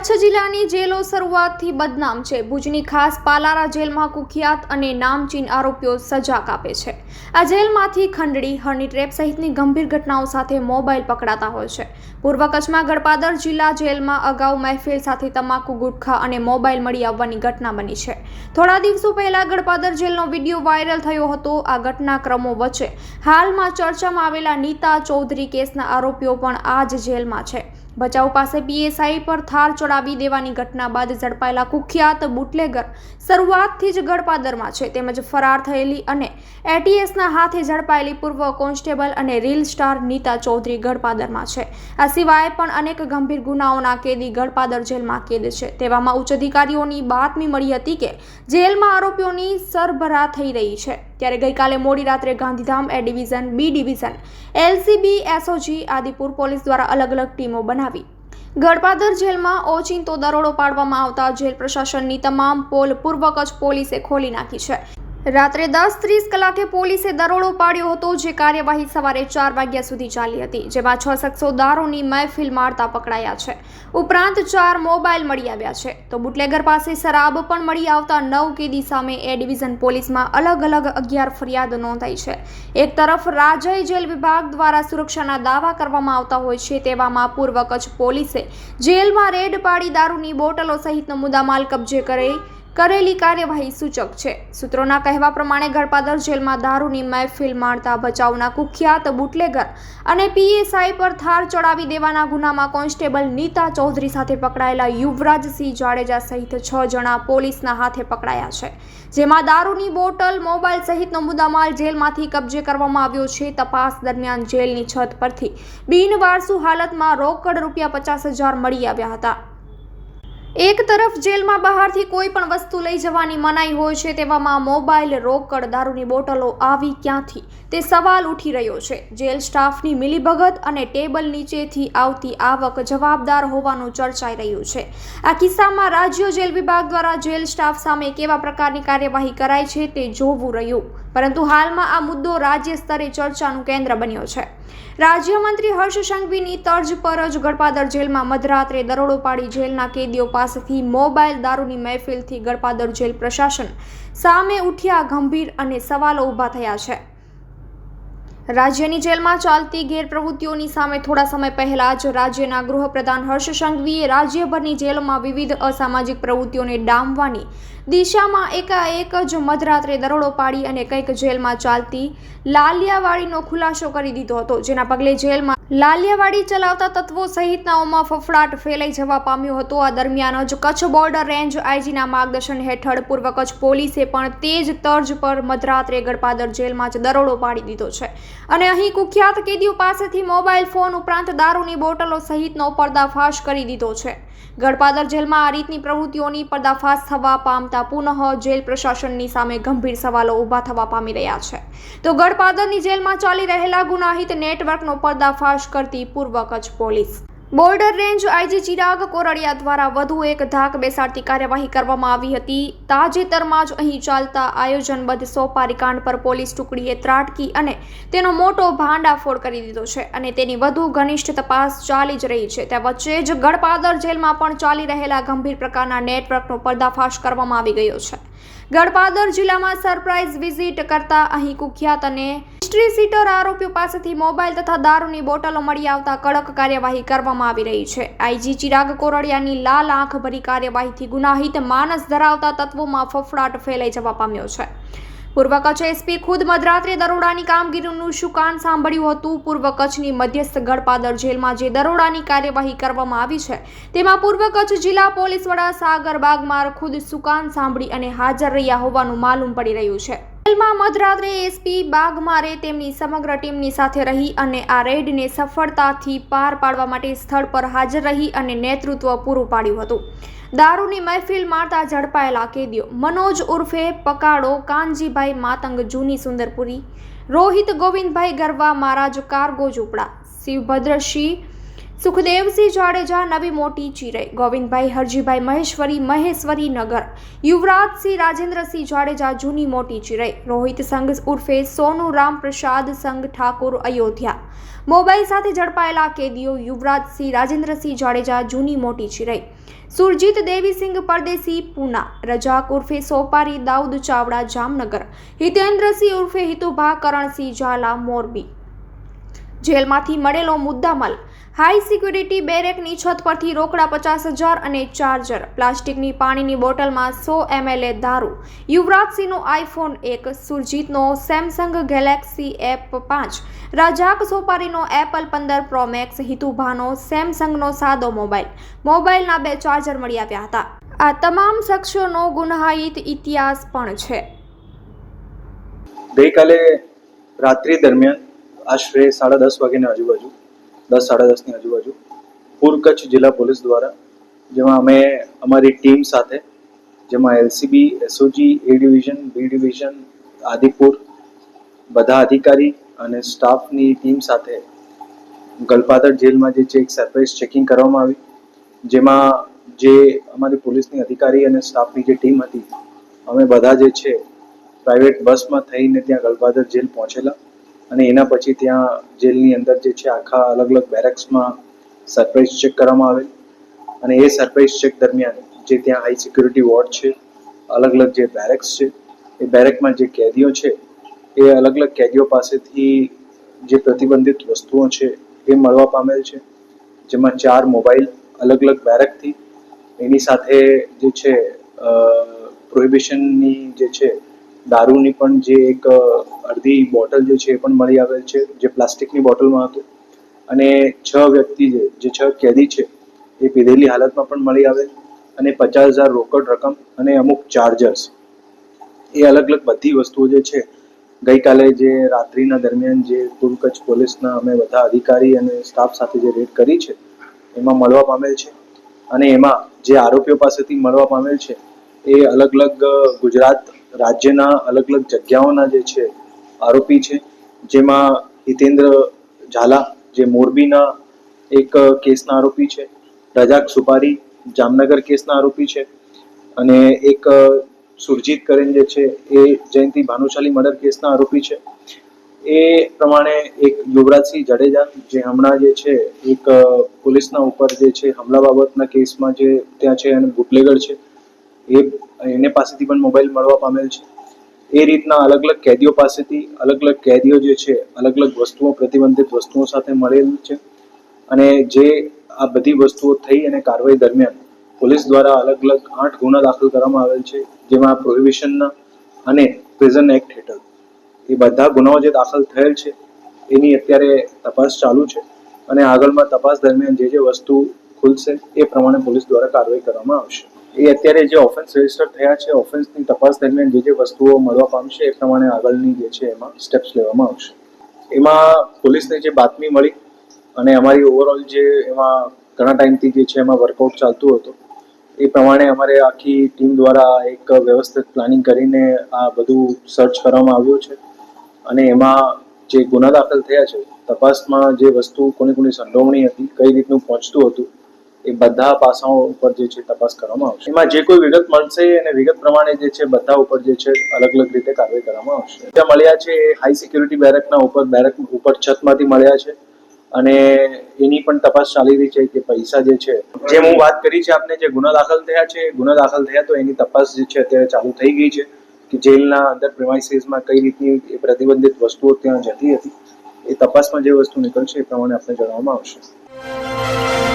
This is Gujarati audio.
કચ્છ જિલ્લાની જેલો શરૂઆતથી બદનામ છે. ભુજની ખાસ પાલારા જેલમાં કુખ્યાત અને નામચીન આરોપીઓ સજા કાપે છે. આ જેલમાંથી ખંડડી હની સહિતની ગંભીર ઘટનાઓ સાથે મોબાઈલ પકડાતા હોય છે. પૂર્વ કચ્છમાં ગળપાદર જિલ્લા જેલમાં અગાઉ મહેફિલ સાથે તમાકુ, ગુટખા અને મોબાઈલ મળી આવવાની ઘટના બની છે. થોડા દિવસો પહેલા ગળપાદર જેલનો વીડિયો વાયરલ થયો હતો. આ ઘટનાક્રમો વચ્ચે હાલમાં ચર્ચામાં આવેલા નીતા ચૌધરી કેસના આરોપીઓ પણ આ જ જેલમાં છે. ભચાઉ પાસે પીએસઆઈ પર થાર ચડાવી દેવાની ઘટના બાદ ઝડપાયેલા કુખ્યાત બુટલેગર શરૂઆતથી જ ગળપાદરમાં છે. તેમજ ફરાર થયેલી અને એટીએસના હાથે ઝડપાયેલી પૂર્વ કોન્સ્ટેબલ અને રીલ સ્ટાર નીતા ચૌધરી ગળપાદરમાં છે. આ સિવાય પણ અનેક ગંભીર ગુનાઓના કેદી ગળપાદર જેલમાં કેદ છે. તેવામાં ઉચ્ચ અધિકારીઓની બાતમી મળી હતી કે જેલમાં આરોપીઓની સરભરા થઈ રહી છે. ત્યારે ગઈકાલે મોડી રાત્રે Gandhidham A division, B division, LCB, SOG Adipur police દ્વારા અલગ અલગ ટીમો બનાવી. ગળપાદર જેલમાં ઓચિંતો દરોડો પાડવામાં આવતા જેલ પ્રશાસનની તમામ પોલ પૂર્વ કચ્છ પોલીસે ખોલી નાખી છે. રાત્રે દસ ત્રીસ કલાકે પોલીસે દરોડો પાડ્યો હતો, જે કાર્યવાહી સવારે ચાર વાગ્યા સુધી ચાલી હતી, જેમાં છ શખ્સો દારૂની મહેફિલ મારતા પકડાયા છે. ઉપરાંત ચાર મોબાઈલ મળી આવ્યા છે. તો બુટલેગર પાસે શરાબ પણ મળી આવતા નવ કેદી સામે એ ડિવિઝન પોલીસમાં અલગ અલગ અગિયાર ફરિયાદ નોંધાઈ છે. એક તરફ રાજય જેલ વિભાગ દ્વારા સુરક્ષાના દાવા કરવામાં આવતા હોય છે, તેવામાં પૂર્વ કચ્છ પોલીસે જેલમાં રેડ પાડી દારૂની બોટલો સહિતનો મુદ્દામાલ કબજે કરી કરેલી કાર્યવાહી સૂચક છે. સૂત્રોના કહેવા પ્રમાણે ગળપાદર જેલમાં દારૂની મહેફિલ માણતા બચાવના કુખ્યાત બુટલેગર અને પીએસઆઈ પર થાર ચડાવી દેવાના ગુનામાં કોન્સ્ટેબલ નીતા ચૌધરી સાથે પકડાયેલા યુવરાજસિંહ જાડેજા સહિત છ જણા પોલીસના હાથે પકડાયા છે. જેમાં દારૂની બોટલ, મોબાઈલ સહિતનો મુદ્દામાલ જેલમાંથી કબજે કરવામાં આવ્યો છે. તપાસ દરમિયાન જેલની છત પરથી બિનવારસુ હાલતમાં રોકડ રૂપિયા પચાસ હજાર મળી આવ્યા હતા. એક તરફ જેલમાં બહારથી કોઈ પણ વસ્તુ લઈ જવાની મનાઈ હોય છે, તેવામાં મોબાઈલ, રોકડ, દારૂની બોટલો આવી ક્યાંથી? તે સવાલ ઉઠી રહ્યો છે. જેલ સ્ટાફની મિલીભગત અને ટેબલ નીચેથી આવતી આવક જવાબદાર હોવાનું ચર્ચાઈ રહ્યું છે. આ કિસ્સામાં રાજ્ય જેલ વિભાગ દ્વારા જેલ સ્ટાફ સામે કેવા પ્રકારની કાર્યવાહી કરાય છે તે જોવું રહ્યું. પરંતુ હાલમાં આ મુદ્દો રાજ્ય સ્તરે ચર્ચાનું કેન્દ્ર બન્યો છે. રાજ્યમંત્રી હર્ષ સંઘવીની તર્જ પર જ ગળપાદર જેલમાં મધરાત્રે દરોડો પાડી જેલના કેદીઓ પાસેથી મોબાઈલ દારૂની મહેફિલથી ગળપાદર જેલ પ્રશાસન સામે ઉઠ્યા ગંભીર અને સવાલો ઊભા થયા છે. રાજ્યની જેલમાં ચાલતી ગેરપ્રવૃત્તિઓની સામે થોડા સમય પહેલા જ રાજ્યના ગૃહપ્રધાન હર્ષ સંઘવીએ રાજ્યભરની જેલમાં વિવિધ અસામાજિક પ્રવૃત્તિઓને ડામવાની દિશામાં એકાએક જ મધરાત્રે દરોડો પાડી અને કંઈક જેલમાં ચાલતી લાલિયાવાડીનો ખુલાસો કરી દીધો હતો, જેના પગલે જેલમાં લાલિયાવાડી ચલાવતા તત્વો સહિતનાઓમાં ફફડાટ ફેલાઈ જવા પામ્યો હતો. આ દરમિયાન જ કચ્છ બોર્ડર રેન્જ આઈજીના માર્ગદર્શન હેઠળ પૂર્વ કચ્છ પોલીસે પણ તે જ તર્જ પર મધરાત્રે ગડપાદર જેલમાં જ દરોડો પાડી દીધો છે. અને અહીં કુખ્યાત કેદીઓ પાસેથી મોબાઈલ ફોન ઉપરાંત દારૂની બોટલો સહિતનો પર્દાફાશ કરી દીધો છે. ગળપાદર જેલમાં આ રીતની પ્રવૃત્તિઓની પર્દાફાશ થવા પામતા પુનઃ જેલ પ્રશાસનની સામે ગંભીર સવાલો ઊભા થવા પામી રહ્યા છે. તો ગળપાદરની જેલમાં ચાલી રહેલા ગુનાહિત નેટવર્કનો પર્દાફાશ કરતી પૂર્વ Kutch police border range IG Chirag Kordia દ્વારા વધુ એક ધાક બેસાડતી કાર્યવાહી કરવામાં આવી હતી. તાજેતરમાં જ અહીં ચાલતા આયોજનબદ્ધ સોપારી કાંડ પર પોલીસ ટુકડીએ ત્રાટકી અને તેનો મોટો ભાંડાફોડ કરી દીધો છે અને તેની વધુ ઘનિષ્ઠ તપાસ ચાલી જ રહી છે. ત્યાં વચ્ચે જ ગળપાદર જેલમાં પણ ચાલી રહેલા ગંભીર પ્રકારના નેટવર્કનો પર્દાફાશ કરવામાં આવી ગયો છે. ગળપાદર જિલ્લામાં સરપ્રાઇઝ વિઝિટ કરતા અહીં કુખ્યાત અને હિસ્ટ્રી સીટર આરોપીઓ પાસેથી મોબાઈલ તથા દારૂની બોટલો મળી આવતા કડક કાર્યવાહી કરવામાં આવી રહી છે. આઈજી ચિરાગ કોરડિયાની લાલ આંખ ભરી કાર્યવાહીથી ગુનાહિત માનસ ધરાવતા તત્વોમાં ફફડાટ ફેલાઈ જવા પામ્યો છે. પૂર્વ કચ્છ એસપી ખુદ મધરાત્રે દરોડાની કામગીરીનું શુકાન સાંભળ્યું હતું? પૂર્વ કચ્છની મધ્યસ્થ ગળપાદર જેલમાં જે દરોડાની કાર્યવાહી કરવામાં આવી છે, તેમાં પૂર્વ કચ્છ જિલ્લા પોલીસ વડા સાગર બાગમાર ખુદ સુકાન સાંભળી અને હાજર રહ્યા હોવાનું માલુમ પડી રહ્યું છે. જેલમાં મધરાત્રે એસપી બાગમારે તેમની સમગ્ર ટીમની સાથે રહી અને આ રેડને સફળતાથી પાર પાડવા માટે સ્થળ પર હાજર રહી અને નેતૃત્વ પૂરું પાડ્યું હતું. દારૂની મહેફિલ મારતા ઝડપાયેલા કેદીઓ મનોજ ઉર્ફે, પકાડો, કાનજીભાઈ માતંગ, જૂની સુંદરપુરી, રોહિત ગોવિંદભાઈ ગરવા, મહારાજ કાર્ગો ઝૂંપડા શિવભદ્રસિંહ સુખદેવસિંહ જાડેજા નવી મોટી ચીરે, ગોવિંદભાઈ હરજીભાઈ મહેશ્વરી મહેશ્વરી નગર, યુવરાજસિંહ રાજેન્દ્રસિંહ જાડેજા જૂની મોટી ચીરે, રોહિત સંઘ ઉર્ફે સોનુ રામ પ્રસાદ સંઘ ઠાકોર અયોધ્યા. મોબાઈલ સાથે ઝડપાયેલા કેદીઓ યુવરાજસિંહ રાજેન્દ્રસિંહ જાડેજા જૂની મોટી ચીરે. સુરજીત દેવીસિંહ પરદેસી પૂના, રજાક ઉર્ફે સોપારી, દાઉદ ચાવડા, જામનગર, હિતેન્દ્રસિંહ ઉર્ફે હિતુભા કરણસિંહ ઝાલા, મોરબી. જેલમાંથી મળેલો મુદ્દામાલ હાઈ સિક્યુરિટી બેરેકની છત પરથી રોકડા પચાસ હજાર અને ચાર્જર. પ્લાસ્ટિકની પાણીની બોટલમાં સો એમએલએ દારૂ. યુવરાજસિંહનો આઈફોન એક, સુરજીતનો સેમસંગ ગેલેક્સી એપ પાંચ, રજાક સોપારીનો એપલ પંદર પ્રોમેક્સ હિતુભાનો સેમસંગનો સાદો મોબાઈલ. મોબાઈલના બે ચાર્જર મળી આવ્યા હતા. આ તમામ શખ્સોનો ગુનાહિત ઇતિહાસ પણ છે. ગઈકાલે રાત્રિ દરમિયાન આશરે સાડા દસ વાગ્યાની આજુબાજુ દસ, સાડા દસની આજુબાજુ પૂર કચ્છ જિલ્લા પોલીસ દ્વારા, જેમાં અમે, અમારી ટીમ સાથે, જેમાં LCB SOG A division B division Adipur, બધા અધિકારી અને સ્ટાફની ટીમ સાથે ગલપાદર જેલમાં જે છે એક સરપ્રાઇઝ ચેકિંગ કરવામાં આવી, જેમાં જે અમારી પોલીસની અધિકારી અને સ્ટાફની જે ટીમ હતી, અમે બધા જે છે પ્રાઇવેટ બસમાં થઈને ત્યાં ગલપાદર જેલ પહોંચેલા. અને એના પછી ત્યાં જેલની અંદર જે છે આખા અલગ અલગ બેરેક્સમાં સરપ્રાઇઝ ચેક કરવામાં આવેલ અને એ સરપ્રાઇઝ ચેક દરમિયાન જે ત્યાં હાઈ સિક્યુરિટી વોર્ડ છે, અલગ અલગ જે બેરેક્સ છે, એ બેરેકમાં જે કેદીઓ છે, એ અલગ અલગ કેદીઓ પાસેથી જે પ્રતિબંધિત વસ્તુઓ છે એ મળવા પામેલ છે. જેમાં ચાર મોબાઈલ અલગ અલગ બેરેકથી, એની સાથે જે છે પ્રોહિબિશનની જે છે દારૂની પણ જે એક અડધી બોટલ જે છે એ પણ મળી આવેલ છે, જે પ્લાસ્ટિકની બોટલમાં હતું. અને છ વ્યક્તિ જે જે છ કેદી છે, એ પીધેલી હાલતમાં પણ મળી આવેલ અને પચાસ હજાર રોકડ રકમ અને અમુક ચાર્જર્સ એ અલગ અલગ બધી વસ્તુઓ જે છે, ગઈકાલે જે રાત્રિના દરમિયાન જે પૂર્વ કચ્છ પોલીસના અમે બધા અધિકારી અને સ્ટાફ સાથે જે રેડ કરી છે, એમાં મળવા પામેલ છે. અને એમાં જે આરોપીઓ પાસેથી મળવા પામેલ છે, એ અલગ અલગ ગુજરાત રાજ્યના અલગ અલગ જગ્યાઓના જે છે આરોપી છે, જેમાં હિતેન્દ્ર ઝાલા, જે મોરબીના એક કેસના આરોપી છે, રજાક સુપારી જામનગર કેસના આરોપી છે, અને એક સુરજીત કરેન જે છે એ જયંતિ ભાનુશાલી મર્ડર કેસના આરોપી છે. એ પ્રમાણે એક યુવરાજસિંહ જાડેજા, જે હમણાં જે છે એક પોલીસના ઉપર જે છે હમલા બાબતના કેસમાં જે ત્યાં છે અને બુટલેગર છે, એ એને પાસેથી પણ મોબાઈલ મળવા પામેલ છે. એ રીતના અલગ અલગ કેદીઓ પાસેથી અલગ અલગ કેદીઓ જે છે, અલગ અલગ વસ્તુઓ, પ્રતિબંધિત વસ્તુઓ સાથે મળેલ છે. અને જે આ બધી વસ્તુઓ થઈ અને કાર્યવાહી દરમિયાન પોલીસ દ્વારા અલગ અલગ આઠ ગુના દાખલ કરવામાં આવેલ છે, જેમાં પ્રોહિબિશનના અને પ્રિઝન એક્ટ હેઠળ. એ બધા ગુનાઓ જે દાખલ થયેલ છે, એની અત્યારે તપાસ ચાલુ છે અને આગળમાં તપાસ દરમિયાન જે જે વસ્તુ ખુલશે, એ પ્રમાણે પોલીસ દ્વારા કાર્યવાહી કરવામાં આવશે. એ અત્યારે જે ઓફેન્સ રજિસ્ટર થયા છે ઓફેન્સની તપાસ દરમિયાન જે જે વસ્તુઓ મળવા પામશે એ પ્રમાણે આગળની જે છે એમાં સ્ટેપ્સ લેવામાં આવશે. એમાં પોલીસને જે બાતમી મળી અને અમારી ઓવરઓલ જે એમાં ઘણા ટાઈમથી જે છે એમાં વર્કઆઉટ ચાલતું હતું, એ પ્રમાણે અમારે આખી ટીમ દ્વારા એક વ્યવસ્થિત પ્લાનિંગ કરીને આ બધું સર્ચ કરવામાં આવ્યું છે. અને એમાં જે ગુના દાખલ થયા છે, તપાસમાં જે વસ્તુ કોની કોની સંડોવણી હતી, કઈ રીતનું પહોંચતું હતું એ બધા પાસાઓ ઉપર જે છે તપાસ કરવામાં આવશે. એમાં જે કોઈ વિગત મળશે અને વિગત પ્રમાણે જે છે બધા ઉપર જે છે અલગ અલગ રીતે કાર્યવાહી કરવામાં આવશે. ત્યાં મળ્યા છે હાઈ સિક્યુરિટી બેરેકના ઉપર બેરેક ઉપર છતમાંથી મળ્યા છે અને એની પણ તપાસ ચાલી રહી છે કે પૈસા જે છે, જે હું વાત કરી છે આપને, જે ગુના દાખલ થયા છે, ગુના દાખલ થયા તો એની તપાસ જે છે અત્યારે ચાલુ થઈ ગઈ છે કે જેલના અંદર પ્રિમાઇસીસમાં કઈ રીતની પ્રતિબંધિત વસ્તુઓ ત્યાં જતી હતી. એ તપાસમાં જે વસ્તુ નીકળશે એ પ્રમાણે આપણે જણાવવામાં આવશે.